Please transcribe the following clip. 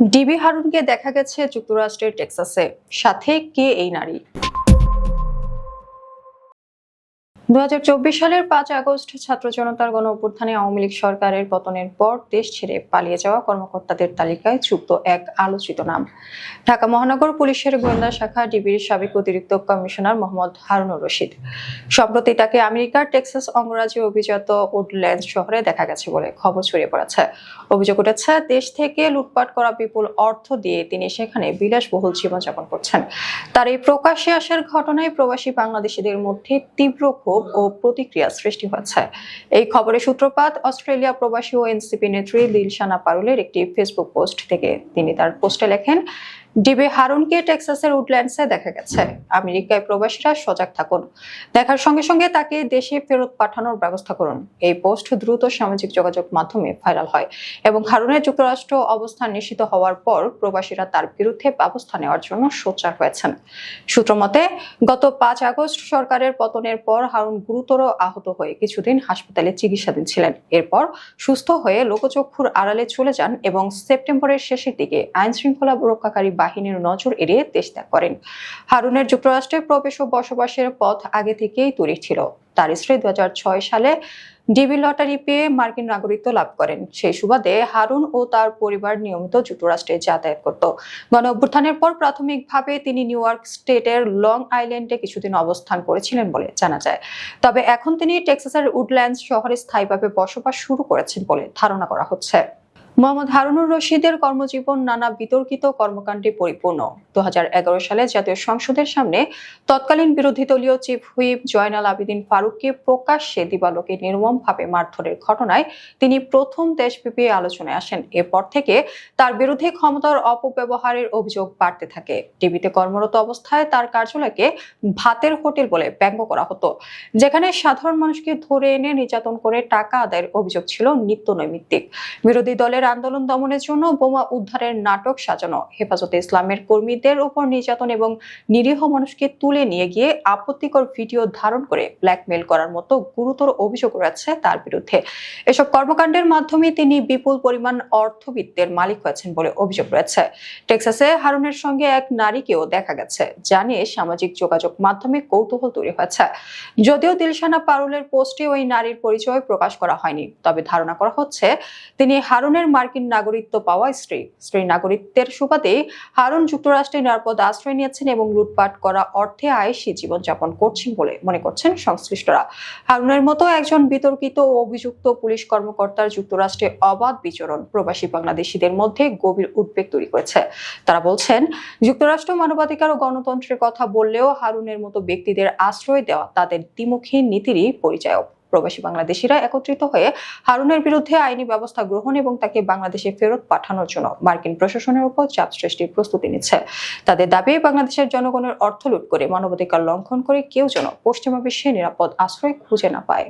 DB হারুনকে দেখা গেছে যুক্তরাষ্ট্রের টেক্সাসে। সাথে কে এই নারী? দু হাজার চব্বিশ সালের পাঁচ আগস্ট ছাত্র জনতার গণ অভ্যুত্থানে আওয়ামী লীগ সরকারের পতনের পর দেশ ছেড়ে পালিয়ে যাওয়া কর্মকর্তাদের তালিকায় যুক্ত এক আলোচিত নাম। ঢাকা মহানগর পুলিশের গোয়েন্দা শাখা ডিবির সাবেক অতিরিক্ত কমিশনার মোহাম্মদ হারুনুর রশিদ। সম্প্রতি তাকে আমেরিকার টেক্সাস অঙ্গরাজ্যে অভিজাত উডল্যান্ড শহরে দেখা গেছে বলে খবর ছড়িয়ে পড়েছে। অভিযোগ উঠেছে, দেশ থেকে লুটপাট করা বিপুল অর্থ দিয়ে তিনি সেখানে বিলাসবহুল জীবনযাপন করছেন। তার এই প্রকাশ্যে আসার ঘটনায় প্রবাসী বাংলাদেশিদের মধ্যে তীব্র ক্ষোভ ও প্রতিক্রিয়া সৃষ্টি হয়েছে। এই খবরের সূত্রপাত, অস্ট্রেলিয়া প্রবাসী ও এনসিপি নেত্রী দিলশানা পারুলের একটি ফেসবুক পোস্ট থেকে তিনি তার পোস্টে লেখেন ডিবে হারুনকে টেক্সাসের উডল্যান্ডসে দেখা গেছে। আমেরিকায় প্রবাসীরা সজাগ থাকুন। দেখার সঙ্গে সঙ্গে তাকে দেশে ফেরত পাঠানোর ব্যবস্থা করুন। এই পোস্ট দ্রুত সামাজিক যোগাযোগ মাধ্যমে ভাইরাল হয় এবং হারুনের যুক্তরাষ্ট্র অবস্থান নিশ্চিত হওয়ার পর প্রবাসীরা তার বিরুদ্ধে ব্যবস্থা নেওয়ার জন্য সোচ্চার হয়েছেন। সূত্র মতে, গত পাঁচ আগস্ট সরকারের পতনের পর হারুন গুরুতর আহত হয়ে কিছুদিন হাসপাতালে চিকিৎসাধীন ছিলেন। এরপর সুস্থ হয়ে লোকচক্ষুর আড়ালে চলে যান এবং সেপ্টেম্বরের শেষের দিকে আইন শৃঙ্খলা রক্ষাকারী বাহিনীর নজর এড়িয়ে দেশ ত্যাগ করেন। হারুনের যুক্তরাষ্ট্রে প্রবেশ ও বসবাসের পথ আগে থেকেই তৈরি ছিল। তার স্ত্রী দু সালে ডিবি লটারি পেয়ে মার্কিন নাগরিকত্ব লাভ করেন। সেই সুবাদে হারুন ও তার পরিবার নিয়মিত যুক্তরাষ্ট্রে যাতায়াত করত। গণ অভ্যুত্থানের পর প্রাথমিকভাবে তিনি নিউ ইয়র্ক স্টেটের লং আইল্যান্ডে কিছুদিন অবস্থান করেছিলেন বলে জানা যায়। তবে এখন তিনি টেক্সাসের উডল্যান্ডস শহরে স্থায়ীভাবে বসবাস শুরু করেছেন বলে ধারণা করা হচ্ছে। মোহাম্মদ হারুনুর রশিদের কর্মজীবন নানা বিতর্কিত কর্মকাণ্ডে পরিপূর্ণ। দু সালে জাতীয় সংসদের সামনে তৎকালীন বিরোধী দলীয় চিফ হুইপ জয়নাল আবেদিন ফারুককে প্রকাশ্যে দিবালোকে নির্মমভাবে মারধরের ঘটনায় তিনি প্রথম দেশব্যাপী আলোচনায় আসেন। এরপর থেকে তার বিরুদ্ধে ক্ষমতার অপব্যবহারের অভিযোগ বাড়তে থাকে। টিভিতে কর্মরত অবস্থায় তার কার্যালয়কে ভাতের হোটেল বলে ব্যঙ্গ করা হতো, যেখানে সাধারণ মানুষকে ধরে এনে নির্যাতন করে টাকা আদায়ের অভিযোগ ছিল নিত্য নৈমিত্তিক বিরোধী দলের আন্দোলন দমনের জন্য বোমা উদ্ধারের নাটক সাজানো। হেফাজতে ইসলামের কর্মীদের উপর নির্যাতন এবং নিরীহ মানুষকে তুলে নিয়ে গিয়ে আপত্তিকর ভিডিও ধারণ করে ব্ল্যাকমেল করার মতো গুরুতর অভিযোগ রয়েছে তার বিরুদ্ধে। এসব কর্মকাণ্ডের মাধ্যমে তিনি বিপুল পরিমাণ অর্থবিত্তের মালিক হয়েছেন বলে অভিযোগ রয়েছে। টেক্সাসে হারুনের সঙ্গে এক নারীকেও দেখা গেছে, জানিয়ে সামাজিক যোগাযোগ মাধ্যমে কৌতূহল তৈরি হয়েছে। যদিও দিলশানা পারুলের পোস্টে ওই নারীর পরিচয় প্রকাশ করা হয়নি, তবে ধারণা করা হচ্ছে তিনি হারুনের মার্কিন নাগরিকত্ব পাওয়া স্ত্রী। স্ত্রী নাগরিকত্বের সুবাদে হারুন যুক্তরাষ্ট্রে নিরাপদ আশ্রয় নিয়েছেন এবং লুটপাট করা অর্থে আয়েসি জীবনযাপন করছেন বলে মনে করছেন সংশ্লিষ্টরা। হারুনের মতো একজন বিতর্কিত ও অভিযুক্ত পুলিশ কর্মকর্তার যুক্তরাষ্ট্রে অবাধ বিচরণ প্রবাসী বাংলাদেশিদের মধ্যে গভীর উদ্বেগ তৈরি করেছে। তারা বলছেন, যুক্তরাষ্ট্র মানবাধিকার ও গণতন্ত্রের কথা বললেও হারুনের মতো ব্যক্তিদের আশ্রয় দেওয়া তাদের দ্বিমুখী নীতিরই পরিচায়ক। প্রবাসী বাংলাদেশিরা একত্রিত হয়ে হারুনের বিরুদ্ধে আইনি ব্যবস্থা গ্রহণ এবং তাকে বাংলাদেশে ফেরত পাঠানোর জন্য মার্কিন প্রশাসনের উপর চাপ সৃষ্টির প্রস্তুতি নিচ্ছে। তাদের দাবি, বাংলাদেশের জনগণের অর্থ লুট করে মানবাধিকার লঙ্ঘন করে কেউ যেন পশ্চিমা বিশ্বে নিরাপদ আশ্রয় খুঁজে না পায়।